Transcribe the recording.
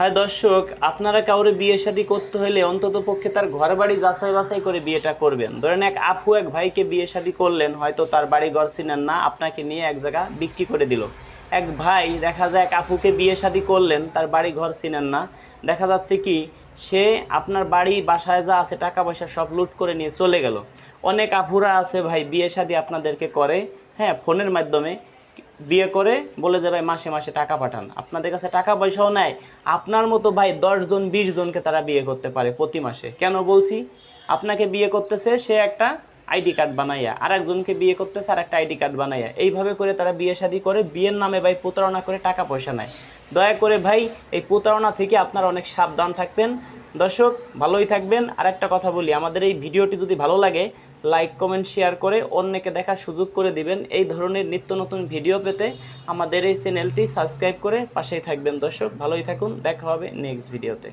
হ্যাঁ দর্শক, আপনারা কাউরে বিয়ে শাদী করতে হলে অন্তত পক্ষে তার ঘর বাড়ি যাচাই বাছাই করে বিয়েটা করবেন। ধরেন এক আপু এক ভাইকে বিয়ে শাদী করলেন, হয়তো তার বাড়ি ঘর চিনেন না, আপনাকে নিয়ে এক জায়গা বিক্রি করে দিল। এক ভাই, দেখা যায় এক আপুকে বিয়ে শাদী করলেন, তার বাড়ি ঘর চিনেন না। দেখা যাচ্ছে কি, সে আপনার বাড়ি, বাসায় যা আছে টাকা পয়সা সব লুট করে নিয়ে চলে গেল। অনেক আপুরা আছে ভাই, বিয়ে শাদী আপনাদেরকে করে হ্যাঁ ফোনের মাধ্যমে। বিয়ে করে বলে যে, ভাই, মাসে মাসে টাকা পাঠান। আপনাদের কাছে টাকা পয়সাও নেয় আপনার মতো, ভাই, দশ জন, বিশ জনকে তারা বিয়ে করতে পারে প্রতি মাসে। কেন বলছি? আপনাকে বিয়ে করতেছে, সে একটা আইডি কার্ড বানাইয়া আর একজনকে বিয়ে করতেছে আর একটা আইডি কার্ড বানাইয়া। এইভাবে করে তারা বিয়ে শাদী করে, বিয়ের নামে, ভাই, প্রতারণা করে টাকা পয়সা নেয়। দয়া করে, ভাই, এই প্রতারণা থেকে আপনারা অনেক সাবধান থাকবেন। দর্শক, ভালোই থাকবেন। আর একটা কথা বলি, আমাদের এই ভিডিওটি যদি ভালো লাগে, লাইক, কমেন্ট, শেয়ার করে অন্যকে দেখার সুযোগ করে দিবেন। এই ধরনের নিত্য নতুন ভিডিও পেতে আমাদের এই চ্যানেলটি সাবস্ক্রাইব করে পাশেই থাকবেন। দর্শক, ভালোই থাকুন, দেখা হবে নেক্সট ভিডিওতে